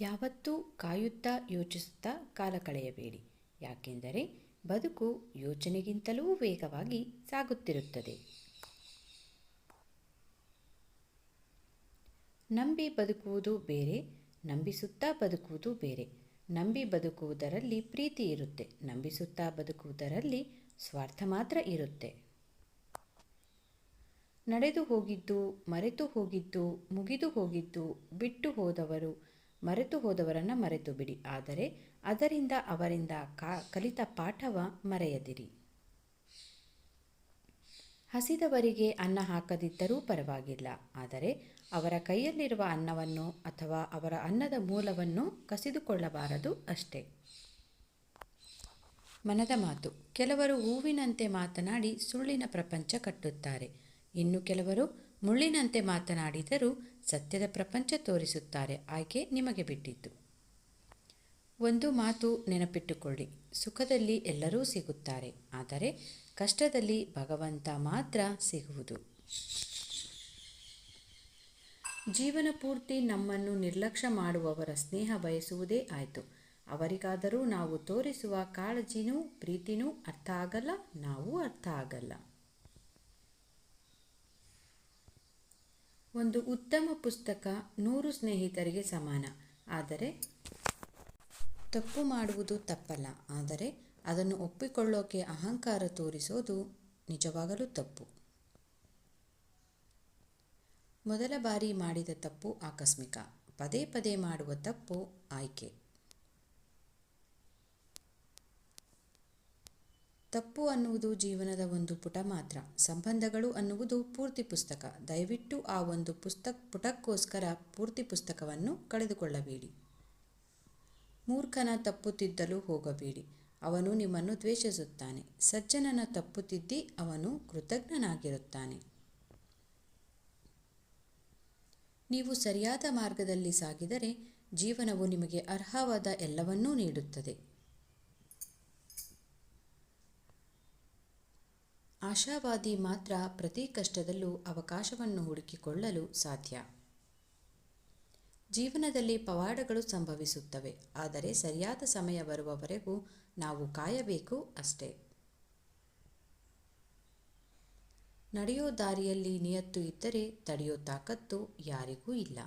ಯಾವತ್ತೂ ಕಾಯುತ್ತಾ ಯೋಚಿಸುತ್ತಾ ಕಾಲ ಕಳೆಯಬೇಡಿ. ಯಾಕೆಂದರೆ ಬದುಕು ಯೋಚನೆಗಿಂತಲೂ ವೇಗವಾಗಿ ಸಾಗುತ್ತಿರುತ್ತದೆ. ನಂಬಿ ಬದುಕುವುದು ಬೇರೆ, ನಂಬಿಸುತ್ತಾ ಬದುಕುವುದು ಬೇರೆ. ನಂಬಿ ಬದುಕುವುದರಲ್ಲಿ ಪ್ರೀತಿ ಇರುತ್ತೆ, ನಂಬಿಸುತ್ತಾ ಬದುಕುವುದರಲ್ಲಿ ಸ್ವಾರ್ಥ ಮಾತ್ರ ಇರುತ್ತೆ. ನಡೆದು ಹೋಗಿದ್ದು, ಮರೆತು ಹೋಗಿದ್ದು, ಮುಗಿದು ಹೋಗಿದ್ದು, ಬಿಟ್ಟು ಹೋದವರು ಮರೆತು ಹೋದವರನ್ನು ಮರೆತು ಬಿಡಿ. ಆದರೆ ಅದರಿಂದ ಅವರಿಂದ ಕಲಿತ ಪಾಠವ ಮರೆಯದಿರಿ. ಹಸಿದವರಿಗೆ ಅನ್ನ ಹಾಕದಿದ್ದರೂ ಪರವಾಗಿಲ್ಲ. ಆದರೆ ಅವರ ಕೈಯಲ್ಲಿರುವ ಅನ್ನವನ್ನು ಅಥವಾ ಅವರ ಅನ್ನದ ಮೂಲವನ್ನು ಕಸಿದುಕೊಳ್ಳಬಾರದು ಅಷ್ಟೇ. ಮನದ ಮಾತು. ಕೆಲವರು ಹೂವಿನಂತೆ ಮಾತನಾಡಿ ಸುಳ್ಳಿನ ಪ್ರಪಂಚ ಕಟ್ಟುತ್ತಾರೆ. ಇನ್ನು ಕೆಲವರು ಮುಳ್ಳಿನಂತೆ ಮಾತನಾಡಿದರೂ ಸತ್ಯದ ಪ್ರಪಂಚ ತೋರಿಸುತ್ತಾರೆ. ಆಯ್ಕೆ ನಿಮಗೆ ಬಿಟ್ಟಿದ್ದು ಒಂದು ಮಾತು ನೆನಪಿಟ್ಟುಕೊಳ್ಳಿ. ಸುಖದಲ್ಲಿ ಎಲ್ಲರೂ ಸಿಗುತ್ತಾರೆ. ಆದರೆ ಕಷ್ಟದಲ್ಲಿ ಭಗವಂತ ಮಾತ್ರ ಸಿಗುವುದು. ಜೀವನ ಪೂರ್ತಿ ನಮ್ಮನ್ನು ನಿರ್ಲಕ್ಷ್ಯ ಮಾಡುವವರ ಸ್ನೇಹ ಬಯಸುವುದೇ ಆಯಿತು. ಅವರಿಗಾದರೂ ನಾವು ತೋರಿಸುವ ಕಾಳಜಿನೂ ಪ್ರೀತಿನೂ ಅರ್ಥ ಆಗಲ್ಲ, ನಾವು ಅರ್ಥ ಆಗಲ್ಲ. ಒಂದು ಉತ್ತಮ ಪುಸ್ತಕ ನೂರು ಸ್ನೇಹಿತರಿಗೆ ಸಮಾನ. ಆದರೆ ತಪ್ಪು ಮಾಡುವುದು ತಪ್ಪಲ್ಲ. ಆದರೆ ಅದನ್ನು ಒಪ್ಪಿಕೊಳ್ಳೋಕೆ ಅಹಂಕಾರ ತೋರಿಸೋದು ನಿಜವಾಗಲೂ ತಪ್ಪು. ಮೊದಲ ಬಾರಿ ಮಾಡಿದ ತಪ್ಪು ಆಕಸ್ಮಿಕ. ಪದೇ ಪದೇ ಮಾಡುವ ತಪ್ಪು ಆಯ್ಕೆ. ತಪ್ಪು ಅನ್ನುವುದು ಜೀವನದ ಒಂದು ಪುಟ ಮಾತ್ರ. ಸಂಬಂಧಗಳು ಅನ್ನುವುದು ಪೂರ್ತಿ ಪುಸ್ತಕ. ದಯವಿಟ್ಟು ಆ ಒಂದು ಪುಸ್ತಕ, ಪುಟಕ್ಕೋಸ್ಕರ ಪೂರ್ತಿ ಪುಸ್ತಕವನ್ನು ಕಳೆದುಕೊಳ್ಳಬೇಡಿ. ಮೂರ್ಖನ ತಪ್ಪು ತಿದ್ದಲು ಹೋಗಬೇಡಿ. ಅವನು ನಿಮ್ಮನ್ನು ದ್ವೇಷಿಸುತ್ತಾನೆ. ಸಜ್ಜನನ ತಪ್ಪು ತಿದ್ದಿ ಅವನು ಕೃತಜ್ಞನಾಗಿರುತ್ತಾನೆ. ನೀವು ಸರಿಯಾದ ಮಾರ್ಗದಲ್ಲಿ ಸಾಗಿದರೆ ಜೀವನವು ನಿಮಗೆ ಅರ್ಹವಾದ ಎಲ್ಲವನ್ನೂ ನೀಡುತ್ತದೆ. ಆಶಾವಾದಿ ಮಾತ್ರ ಪ್ರತಿ ಕಷ್ಟದಲ್ಲೂ ಅವಕಾಶವನ್ನು ಹುಡುಕಿಕೊಳ್ಳಲು ಸಾಧ್ಯ. ಜೀವನದಲ್ಲಿ ಪವಾಡಗಳು ಸಂಭವಿಸುತ್ತವೆ, ಆದರೆ ಸರಿಯಾದ ಸಮಯ ಬರುವವರೆಗೂ ನಾವು ಕಾಯಬೇಕು ಅಷ್ಟೇ. ನಡೆಯೋ ದಾರಿಯಲ್ಲಿ ನಿಯತ್ತು ಇದ್ದರೆ ತಡೆಯೋ ತಾಕತ್ತು ಯಾರಿಗೂ ಇಲ್ಲ.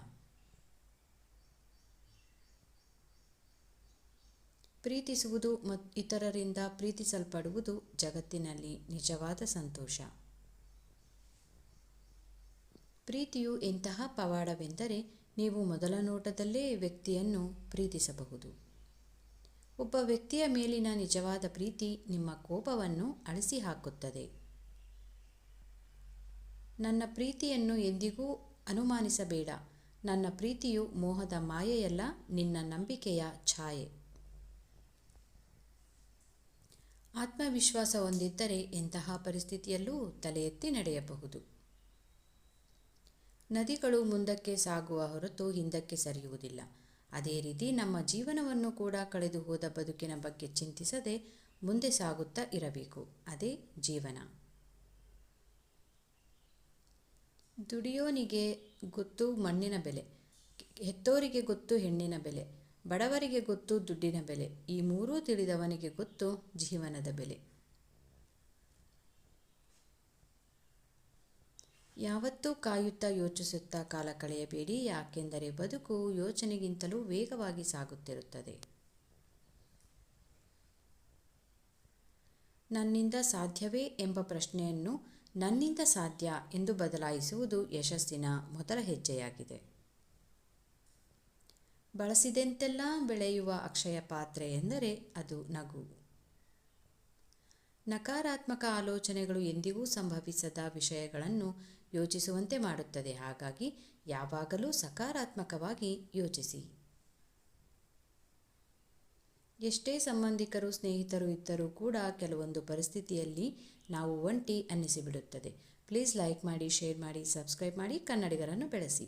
ಪ್ರೀತಿಸುವುದು ಮತ್ತು ಇತರರಿಂದ ಪ್ರೀತಿಸಲ್ಪಡುವುದು ಜಗತ್ತಿನಲ್ಲಿ ನಿಜವಾದ ಸಂತೋಷ. ಪ್ರೀತಿಯು ಎಂತಹ ಪವಾಡವೆಂದರೆ ನೀವು ಮೊದಲ ನೋಟದಲ್ಲೇ ವ್ಯಕ್ತಿಯನ್ನು ಪ್ರೀತಿಸಬಹುದು. ಒಬ್ಬ ವ್ಯಕ್ತಿಯ ಮೇಲಿನ ನಿಜವಾದ ಪ್ರೀತಿ ನಿಮ್ಮ ಕೋಪವನ್ನು ಅಳಿಸಿ ಹಾಕುತ್ತದೆ ನನ್ನ ಪ್ರೀತಿಯನ್ನು ಎಂದಿಗೂ ಅನುಮಾನಿಸಬೇಡ. ನನ್ನ ಪ್ರೀತಿಯು ಮೋಹದ ಮಾಯೆಯಲ್ಲ, ನಿನ್ನ ನಂಬಿಕೆಯ ಛಾಯೆ. ಆತ್ಮವಿಶ್ವಾಸ ಹೊಂದಿದ್ದರೆ ಎಂತಹ ಪರಿಸ್ಥಿತಿಯಲ್ಲೂ ತಲೆ ಎತ್ತಿ ನಡೆಯಬಹುದು. ನದಿಗಳು ಮುಂದಕ್ಕೆ ಸಾಗುವ ಹೊರತು ಹಿಂದಕ್ಕೆ ಸರಿಯುವುದಿಲ್ಲ. ಅದೇ ರೀತಿ ನಮ್ಮ ಜೀವನವನ್ನು ಕೂಡ ಕಳೆದು ಹೋದ ಬದುಕಿನ ಬಗ್ಗೆ ಚಿಂತಿಸದೆ ಮುಂದೆ ಸಾಗುತ್ತಾ ಇರಬೇಕು. ಅದೇ ಜೀವನ. ದುಡಿಯೋನಿಗೆ ಗೊತ್ತು ಮಣ್ಣಿನ ಬೆಲೆ, ಹೆತ್ತೋರಿಗೆ ಗೊತ್ತು ಹೆಣ್ಣಿನ ಬೆಲೆ ಬಡವರಿಗೆ ಗೊತ್ತು ದುಡ್ಡಿನ ಬೆಲೆ, ಈ ಮೂರೂ ತಿಳಿದವನಿಗೆ ಗೊತ್ತು ಜೀವನದ ಬೆಲೆ. ಯಾವತ್ತೂ ಕಾಯುತ್ತಾ ಯೋಚಿಸುತ್ತಾ ಕಾಲ ಕಳೆಯಬೇಡಿ, ಯಾಕೆಂದರೆ ಬದುಕು ಯೋಚನೆಗಿಂತಲೂ ವೇಗವಾಗಿ ಸಾಗುತ್ತಿರುತ್ತದೆ. ನನ್ನಿಂದ ಸಾಧ್ಯವೇ ಎಂಬ ಪ್ರಶ್ನೆಯನ್ನು ನನ್ನಿಂದ ಸಾಧ್ಯ ಎಂದು ಬದಲಾಯಿಸುವುದು ಯಶಸ್ಸಿನ ಮೊದಲ ಹೆಜ್ಜೆಯಾಗಿದೆ. ಬಳಸಿದಂತೆಲ್ಲ ಬೆಳೆಯುವ ಅಕ್ಷಯ ಪಾತ್ರೆ ಎಂದರೆ ಅದು ನಗು. ನಕಾರಾತ್ಮಕ ಆಲೋಚನೆಗಳು ಎಂದಿಗೂ ಸಂಭವಿಸದ ವಿಷಯಗಳನ್ನು ಯೋಚಿಸುವಂತೆ ಮಾಡುತ್ತದೆ. ಹಾಗಾಗಿ ಯಾವಾಗಲೂ ಸಕಾರಾತ್ಮಕವಾಗಿ ಯೋಚಿಸಿ. ಎಷ್ಟೇ ಸಂಬಂಧಿಕರು, ಸ್ನೇಹಿತರು ಇದ್ದರೂ ಕೂಡ ಕೆಲವೊಂದು ಪರಿಸ್ಥಿತಿಯಲ್ಲಿ ನಾವು ಒಂಟಿ ಅನ್ನಿಸಿಬಿಡುತ್ತದೆ. ಪ್ಲೀಸ್ ಲೈಕ್ ಮಾಡಿ, ಶೇರ್ ಮಾಡಿ, ಸಬ್ಸ್ಕ್ರೈಬ್ ಮಾಡಿ, ಕನ್ನಡಿಗರನ್ನು ಬೆಳೆಸಿ.